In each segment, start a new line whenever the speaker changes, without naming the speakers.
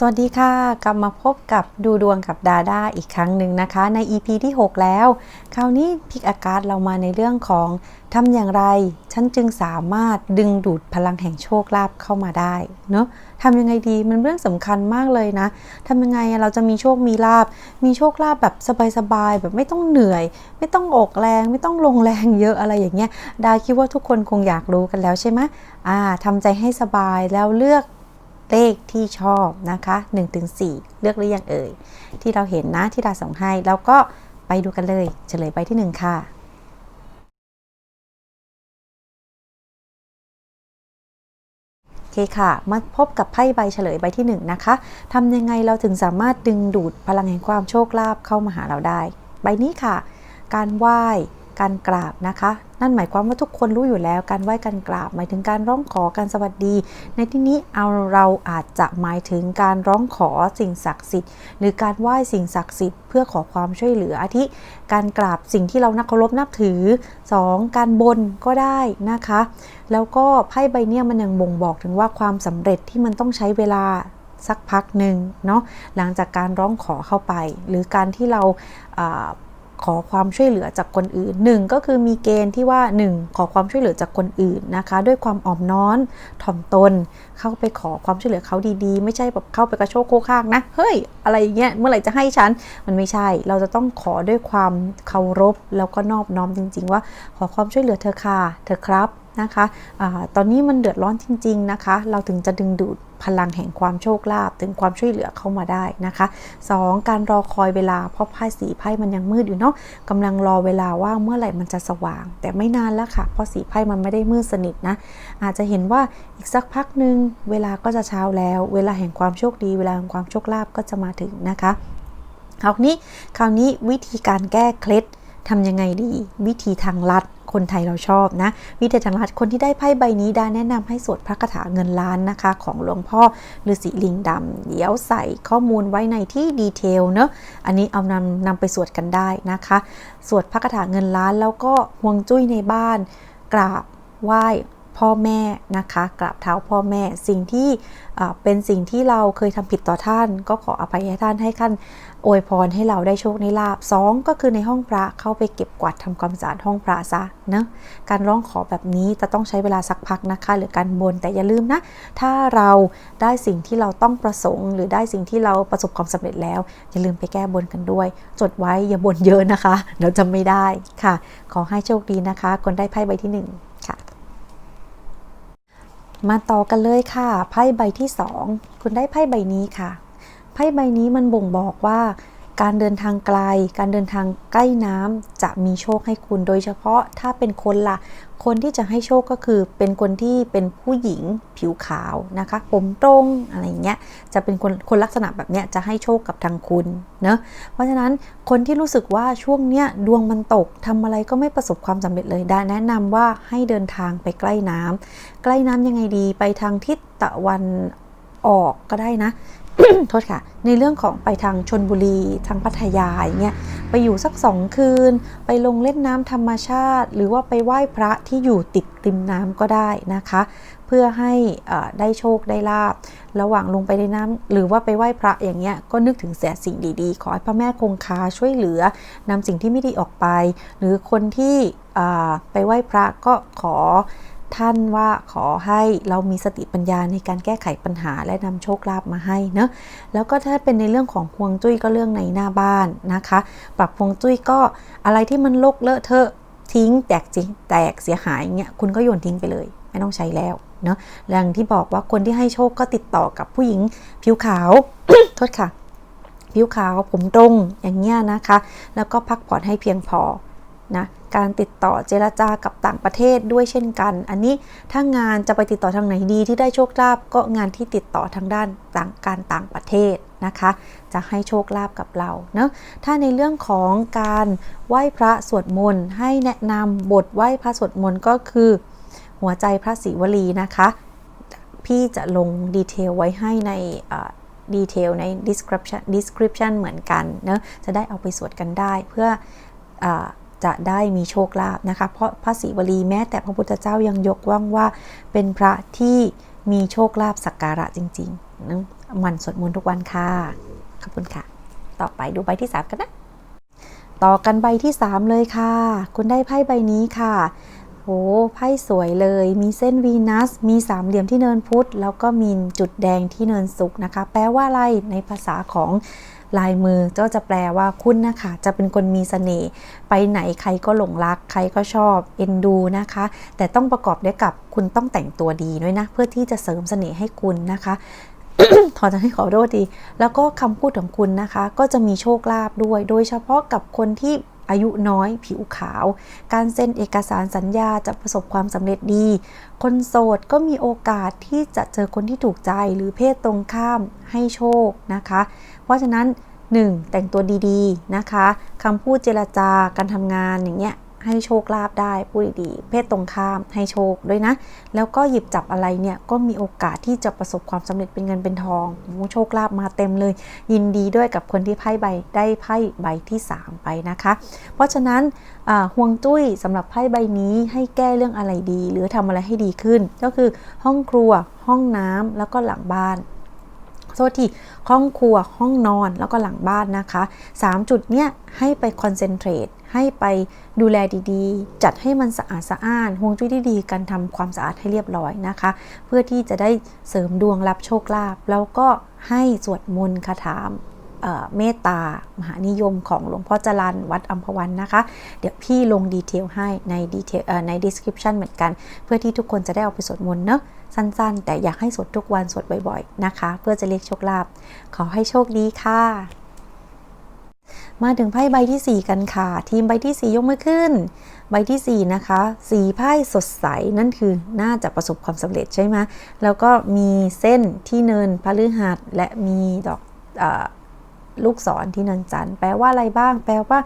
สวัสดีค่ะ กลับมาพบกับดูดวงกับดาด้าอีกครั้งหนึ่งนะคะ ใน EP ที่ 6 แล้ว คราวนี้พิกอากาศเรามาในเรื่องของทำอย่างไร ฉันจึงสามารถดึงดูดพลังแห่งโชคลาภเข้ามาได้เนาะทำยังไงดีมันเรื่องสำคัญมากเลยนะทำยังไงเราจะมีโชคมีลาบ มีโชคลาภแบบสบายๆแบบไม่ต้องเหนื่อย ไม่ต้องออกแรง ไม่ต้องลงแรงเยอะอะไรอย่างเงี้ยดาคิดว่าทุกคนคงอยากรู้กันแล้วใช่ไหมอ่าทำใจให้สบายแล้วเลือก เลขที่ชอบนะคะ 1-4 เลือกหรือยังเอ่ย ที่เราเห็นนะที่ดาส่งให้แล้วก็ไปดูกันเลยเฉลยไปที่ 1 ค่ะโอเคค่ะมาพบกับไพ่ใบเฉลยใบที่1นะคะทำยังไงเราถึงสามารถดึงดูดพลังแห่งความโชคลาภเข้ามาหาเราได้ ใบนี้ค่ะ การไหว้ การกราบนะคะ นั่นหมายความว่าทุกคนรู้อยู่แล้วการไหว้การกราบ หมายถึงการร้องขอการสวัสดี ในที่นี้เอาเราอาจจะหมายถึงการร้องขอสิ่งศักดิ์สิทธิ์ หรือการไหว้สิ่งศักดิ์สิทธิ์เพื่อขอความช่วยเหลืออาทิ การกราบสิ่งที่เรานักเคารพนับถือ 2. การบนก็ได้นะคะ แล้วก็ไพ่ใบเนี้ยมันยังบ่งบอกถึงว่าความสำเร็จที่มันต้องใช้เวลาสักพักหนึ่งเนาะหลังจากการร้องขอเข้าไป หรือการที่เราอ่า ขอความช่วยเหลือจากคนอื่นหนึ่งก็คือมีเกณฑ์ที่ว่า 1. ขอความช่วยเหลือจากคนอื่นนะคะ ด้วยความอ่อมน้อนถ่อมตน เข้าไปขอความช่วยเหลือเขาดีๆ ไม่ใช่แบบเข้าไปกระโชกโคกข้างนะเฮ้ย อะไรอย่างเงี้ยเมื่อไหร่จะให้ฉันมันไม่ใช่ เราจะต้องขอด้วยความเคารพแล้วก็นอบน้อมจริง ๆ ว่าขอความช่วยเหลือเธอค่ะเธอครับนะคะอะตอนนี้มันเดือดร้อนจริง ๆนะคะ เราถึงจะดึงดูด พลังแห่งความโชคลาภถึงความช่วยเหลือเข้ามาได้นะคะ 2. การรอคอยเวลาเพราะไพ่สีไพ่มันยังมืดอยู่เนาะกำลังรอเวลาว่าเมื่อไหร่มันจะสว่าง แต่ไม่นานแล้วค่ะ เพราะสีไพ่มันไม่ได้มืดสนิทนะ อาจจะเห็นว่าอีกสักพักหนึ่งเวลาก็จะเช้าแล้ว เวลาแห่งความโชคดี เวลาแห่งความโชคลาภก็จะมาถึงนะคะคราวนี้คราวนี้วิธีการแก้เคล็ดทำยังไงดี วิธีทางลัด คนไทยเราชอบนะวิธีทางลัดคนที่ได้ไพ่ใบนี้ได้แนะนำให้สวดพระคาถาเงินล้านนะคะ ของหลวงพ่อฤาษีลิงดำเดี๋ยวใส่ข้อมูลไว้ในที่ดีเทลเนอะอันนี้เอานำนำไปสวดกันได้นะคะ สวดพระคาถาเงินล้านแล้วก็ห่วงจุ้ยในบ้านกราบไหว้ พ่อแม่นะคะกราบเท้าพ่อแม่สิ่งที่เป็นสิ่งที่เราเคยทำผิดต่อท่าน ก็ขออภัยให้ท่านให้ท่านอวยพรให้เราได้โชคในลาบสองก็คือในห้องพระเข้าไปเก็บกวาดทำความสะอาดห้องพระซะเนะการร้องขอแบบนี้จะต้องใช้เวลาสักพักนะคะ หรือการบนแต่อย่าลืมนะ ถ้าเราได้สิ่งที่เราต้องประสงค์ หรือได้สิ่งที่เราประสบความสำเร็จแล้ว อย่าลืมไปแก้บนกันด้วย จดไว้อย่าบนเยอะนะคะเดี๋ยวจำไม่ได้ค่ะ ขอให้โชคดีนะคะ คนได้ไพ่ใบที่1ค่ะ มาต่อกันเลยค่ะ ไพ่ใบที่ 2 คุณได้ไพ่ใบนี้ค่ะ ไพ่ใบนี้มันบ่งบอกว่า การเดินทางไกล การเดินทางใกล้น้ำจะมีโชคให้คุณ โดยเฉพาะถ้าเป็นคนละคนที่จะให้โชคก็คือเป็นคนที่เป็นผู้หญิงผิวขาวนะคะ ผมตรงอะไรเงี้ย จะเป็นคนคนลักษณะแบบเนี้ยจะให้โชคกับทางคุณเนะเพราะฉะนั้นคนที่รู้สึกว่าช่วงเนี้ยดวงมันตกทำอะไรก็ไม่ประสบความสำเร็จเลยได้แนะนำว่าให้เดินทางไปใกล้น้ำใกล้น้ำยังไงดีไปทางทิศตะวันออกก็ได้นะ โทษค่ะ ในเรื่องของไปทางชนบุรีทางพัทยาอย่างเงี้ยไปอยู่สักสองคืน ไปลงเล่นน้ำธรรมชาติ หรือว่าไปไหว้พระที่อยู่ติดริมน้ำก็ได้นะคะ เพื่อให้ได้โชคได้ลาบ ระหว่างลงไปในน้ำหรือว่าไปไหว้พระอย่างเงี้ยก็นึกถึงแต่สิ่งดีๆ ขอให้พระแม่คงคาช่วยเหลือนำสิ่งที่ไม่ดีออกไป หรือคนที่ไปไหว้พระก็ขอ ท่านว่าขอให้เรามีสติปัญญาในการแก้ไขปัญหาและนำโชคลาภมาให้เนะแล้วก็ถ้าเป็นในเรื่องของพวงจุ้ยก็เรื่องในหน้าบ้านนะคะ ปรับพวงจุ้ยก็อะไรที่มันลกเลอะเทอะทิ้งแตกจริงแตกเสียหายเงี้ยคุณก็โยนทิ้งไปเลย ไม่ต้องใช้แล้วเนาะอย่างที่บอกว่าคนที่ให้โชคก็ติดต่อกับผู้หญิงผิวขาวโทษค่ะ ผิวขาวผมตรงอย่างเงี้ยนะคะ แล้วก็พักผ่อนให้เพียงพอนะ การติดต่อเจรจากับต่างประเทศด้วยเช่นกัน อันนี้ถ้างานจะไปติดต่อทางไหนดีที่ได้โชคลาภก็งานที่ติดต่อทางด้านต่างการต่างประเทศนะคะ จะให้โชคลาภกับเราเนาะถ้าในเรื่องของการไหว้พระสวดมนต์ให้แนะนำบทไหว้พระสวดมนต์ก็คือ หัวใจพระศิวลีนะคะ พี่จะลงดีเทลไว้ให้ในดีเทลใน description description เหมือนกันเนะจะได้เอาไปสวดกันได้เพื่ออ จะได้มีโชคลาภนะคะ เพราะพระศรีวลีแม้แต่พระพุทธเจ้ายังยกว่างว่า เป็นพระที่มีโชคลาภสักการะจริงๆหมันสวดมนต์ทุกวันค่ะ ขอบคุณค่ะ ต่อไปดูใบที่ 3 กันนะ ต่อกันใบที่ 3 เลยค่ะ คุณได้ไพ่ใบนี้ค่ะโอ้ไพ่สวยเลย มีเส้นวีนัส มีสามเหลี่ยมที่เนินพุธ แล้วก็มีจุดแดงที่เนินศุกนะคะ แปลว่าอะไรในภาษาของ ลายมือก็จะแปลว่าคุณนะคะจะเป็นคนมีเสน่ห์ไปไหนใครก็หลงรัก ใครก็ชอบเอ็นดูนะคะ แต่ต้องประกอบด้วยกับคุณต้องแต่งตัวดีด้วยนะ เพื่อที่จะเสริมเสน่ห์ให้คุณนะคะถอนจะให้ขอโทษดี แล้วก็คำพูดของคุณนะคะ ก็จะมีโชคลาภด้วย โดยเฉพาะกับคนที่ อายุน้อย ผิวขาว การเซ็นเอกสารสัญญาจะประสบความสำเร็จดี คนโสดก็มีโอกาสที่จะเจอคนที่ถูกใจหรือเพศตรงข้ามให้โชคนะคะ เพราะฉะนั้น 1. แต่งตัวดีๆนะคะคำพูดเจรจาการทำงานอย่างเงี้ย ให้โชคลาภได้พูดดีๆเพศตรงข้ามให้โชคด้วยนะ แล้วก็หยิบจับอะไรเนี่ยก็มีโอกาสที่จะประสบความสำเร็จเป็นเงินเป็นทองโชคลาภมาเต็มเลย ยินดีด้วยกับคนที่ไพ่ใบได้ไพ่ใบที่ 3 ไปนะคะ เพราะฉะนั้นห่วงจุ้ยสำหรับไพ่ใบนี้ให้แก้เรื่องอะไรดี หรือทำอะไรให้ดีขึ้น ก็คือห้องครัวห้องน้ำแล้วก็หลังบ้าน โทษทีห้องครัวห้องนอนแล้วก็หลังบ้านนะคะ 3 จุดเนี้ยให้ไปคอนเซนเทรตให้ไปดูแลดีๆ จัดให้มันสะอาดสะอ้านห่วงจุ้ยที่ดีการทำความสะอาดให้เรียบร้อยนะคะ เพื่อที่จะได้เสริมดวงรับโชคลาภแล้วก็ให้สวดมนต์คาถาม เมตตามหานิยมของหลวงพ่อจรันวัดอัมพวันนะคะ เดี๋ยวพี่ลงดีเทลให้ในดีเทลใน description เหมือนกัน เพื่อที่ทุกคนจะได้เอาไปสวดมนต์เนาะสั้นๆ แต่อยากให้สวดทุกวันสวดบ่อยๆนะคะ เพื่อจะเรียกโชคลาภขอให้โชคดีค่ะ มาถึงไพ่ใบที่ 4 กันค่ะ ทีมใบที่ 4 ยกมือขึ้น ใบที่ 4 นะคะ สีไพ่สดใสนั่นคือน่าจะประสบความสำเร็จใช่ไหมแล้วก็มีเส้นที่เนินพฤหัสและมีดอกอ ลูกศรที่นินจันแปลว่าอะไรบ้าง แปลว่า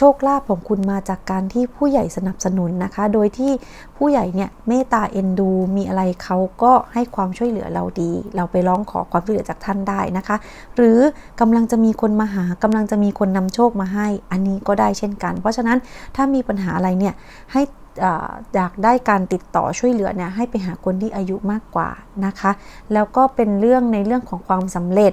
โชคลาภของคุณมาจากการที่ผู้ใหญ่สนับสนุนนะคะ โดยที่ผู้ใหญ่เนี่ยเมตตาเอ็นดู มีอะไรเขาก็ให้ความช่วยเหลือเราดี เราไปร้องขอความช่วยเหลือจากท่านได้นะคะ หรือกำลังจะมีคนมาหากำลังจะมีคนนำโชคมาให้ อันนี้ก็ได้เช่นกัน เพราะฉะนั้นถ้ามีปัญหาอะไรเนี่ยให้อยากได้การติดต่อช่วยเหลือเนี่ยให้ไปหาคนที่อายุมากกว่านะคะ แล้วก็เป็นเรื่องในเรื่องของความสำเร็จ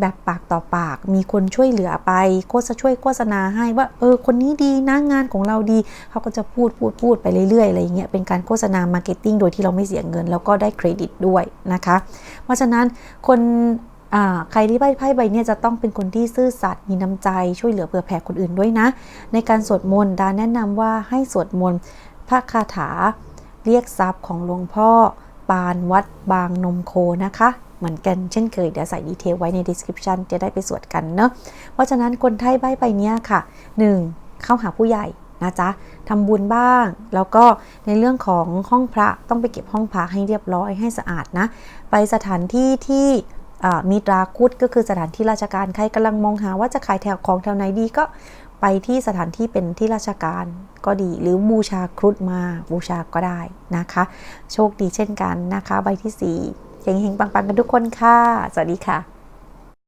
แบบปากต่อปาก มีคนช่วยเหลือไปโฆษช่วยโฆษณาให้ว่าเออคนนี้ดีนะงานของเราดี เขาก็จะพูดพูดพูดไปเรื่อยๆอะไรเงี้ยเป็นการโฆษณามาร์เก็ตติ้งโดยที่เราไม่เสียเงิน แล้วก็ได้เครดิตด้วยนะคะ เพราะฉะนั้นคนใครที่ใบไพ่ใบนี้จะต้องเป็นคนที่ซื่อสัตย์มีน้ำใจช่วยเหลือเผื่อแผ่คนอื่นด้วยนะ ในการสวดมนต์ดาแนะนำว่าให้สวดมนต์พระคาถาเรียกทรัพย์ของหลวงพ่อปานวัดบางนมโคนะคะ เหมือนกันเช่นเคยเดี๋ยวใส่ดีเทลไว้ใน description จะได้ไปสวดกันเนาะเพราะฉะนั้นคนไทยใบไปเนี้ยค่ะ 1. เข้าหาผู้ใหญ่นะจ๊ะทำบุญบ้าง แล้วก็ในเรื่องของห้องพระต้องไปเก็บห้องพระให้เรียบร้อยให้สะอาดนะ ไปสถานที่ที่มีตราคุดก็คือสถานที่ราชการใครกำลังมองหาว่าจะขายแถวของแถวไหนดีก็ไปที่สถานที่เป็นที่ราชการก็ดี หรือบูชาครุฑมาบูชาก็ได้นะคะ โชคดีเช่นกันนะคะ ใบที่ 4 เฮงๆปังๆกันทุกคนค่ะ สวัสดีค่ะ